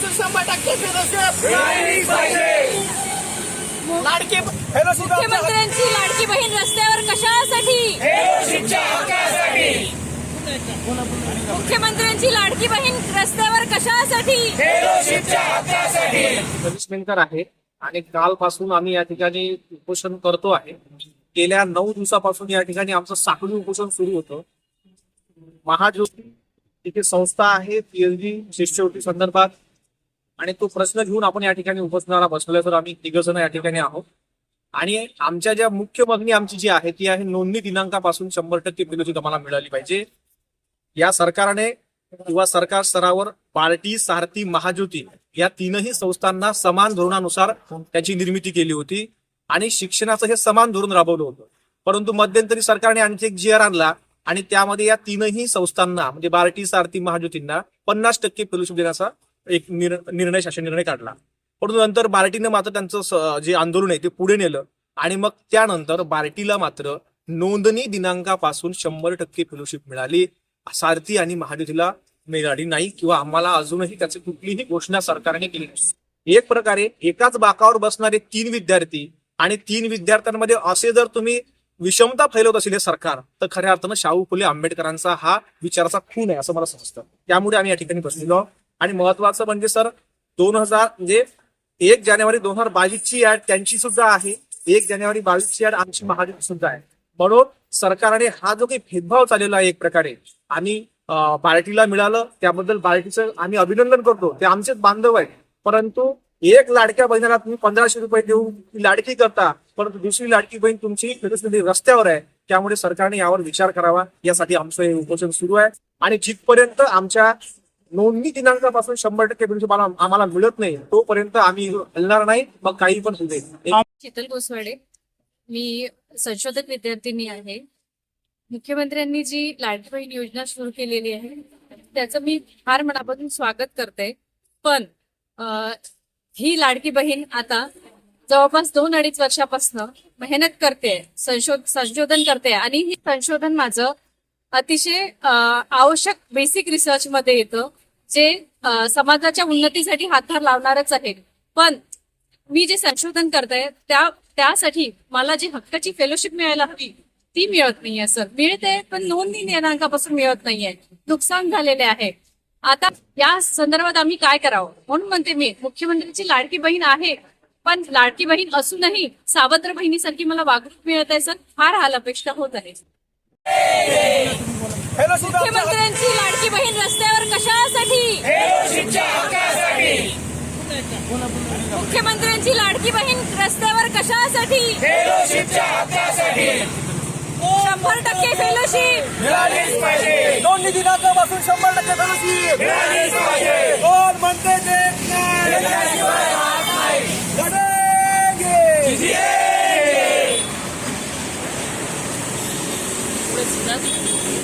पासून शंभर टक्के फेलोशिप. लाडके फेलोशिप मुख्यमंत्र्यांची लाडकी बहीण रस्त्यावर कशासाठी? मुख्यमंत्र्यांची लाडकी बहीण रस्त्यावर कशासाठी? आहे आणि कालपासून आम्ही या ठिकाणी उपोषण करतो आहे. गेल्या नऊ दिवसापासून या ठिकाणी आमचं साखळी उपोषण सुरू होतं. महाज्योती तिथे संस्था आहे पीएचडी शिष्यवृत्ती संदर्भात. आणि तो प्रश्न घेऊन आपण या ठिकाणी उपोषणाला बसलोय. तर आम्ही तिघजण या ठिकाणी आहोत. आणि आमच्या ज्या मुख्य मागणी आमची जी आहे ती आहे नोंदणी दिनांकापासून शंभर टक्के बिलोची तुम्हाला मिळाली पाहिजे. या सरकारने किंवा सरकार स्तरावर पार्टी सारथी महाज्योती या तीनही संस्थांना समान धोरणानुसार त्याची निर्मिती केली होती. आणि शिक्षणाचं हे समान धोरण राबवलं होतं. परंतु मध्यंतरी सरकारने आणखी एक जी आर आणला आणि त्यामध्ये या तीनही संस्थांना म्हणजे बार्टी सारथी महाज्योतींना पन्नास टक्के फेलोशिप देण्याचा एक निर- निर्णय शासन निर्णय काढला. परंतु नंतर बार्टीने मात्र त्यांचं जे आंदोलन आहे ते पुढे नेलं. आणि मग त्यानंतर बार्टीला मात्र नोंदणी दिनांकापासून शंभर टक्के फेलोशिप मिळाली. सारथी आणि महाज्योतीला मिळाली नाही किंवा आम्हाला अजूनही त्याची कुठलीही घोषणा सरकारने केली नाही. एक प्रकारे एकाच बाकावर बसणारे तीन विद्यार्थी आणि तीन विद्यार्थ्यांमध्ये असे जर तुम्ही विषमता फैलवत असेल हे सरकार तर खऱ्या अर्थानं शाहू फुले आंबेडकरांचा हा विचाराचा खून आहे असं मला समजतं. त्यामुळे आम्ही या ठिकाणी बसलेलो आणि महत्वाचं म्हणजे सर दोन हजार म्हणजे एक जानेवारी दोन हजार बावीसची ऍड त्यांची सुद्धा आहे. एक जानेवारी बावीसची ऍड आमची महाजन सुद्धा आहे. म्हणून सरकारने हा जो काही भेदभाव चाललेला आहे एक प्रकारे आणि अं, पार्टीला मिळालं त्याबद्दल पार्टीचं आम्ही अभिनंदन करतो. ते आमचेच बांधव आहे परंतु एक लाडक्या बहिणीला तुम्ही पंधराशे रुपये देऊन ती लाडकी करता परंतु दुसरी लाडकी बहीण तुमची रस्त्यावर आहे. त्यामुळे सरकारने यावर विचार करावा. यासाठी आमचं हे उपोषण सुरू आहे. आणि जिथपर्यंत आमच्या नोंदणी दिनांकापासून शंभर टक्के फेलोशिप आम्हाला आम्हाला मिळत नाही. तोपर्यंत आम्ही हलणार नाही मग काही पण होते शीतल गोसवाडे मी संशोधक विद्यार्थिनी आहे. मुख्यमंत्र्यांनी जी लाडकी बहीण योजना सुरू केलेली आहे त्याचं मी फार मनापासून स्वागत करते. पण ही लाडकी बहीण आता जवळपास दोन अडीच वर्षापासून मेहनत करते संशोध संशोधन करते आणि हे संशोधन माझं अतिशय आवश्यक बेसिक रिसर्च मध्ये येतं. जे समाजाच्या उन्नतीसाठी हातभार लावणारच आहे पण मी जे संशोधन करते त्या त्यासाठी मला जी हक्काची फेलोशिप मिळायला हवी ती मिळत नाहीये सर मिळते पण नोंदणी दिनांकापासून मिळत नाहीये नुकसान झालेले आहे. आता या संदर्भात आम्ही काय करावं? म्हणून म्हणते मी मुख्यमंत्र्यांची लाडकी बहीण आहे पण लाडकी बहीण असूनही सावत्र बहिणीसारखी मला वागणूक मिळत आहे सर फार हाल अपेक्षा होत आहे. मुख्यमंत्र्यांची लाडकी बहीण रस्त्यावर कशासाठी? मुख्यमंत्र्यांची लाडकी बहीण रस्त्यावर कशासाठी? शंभर टक्के फेलोशिप नोंदणी दिनांकापासून शंभर टक्के फेलोशिप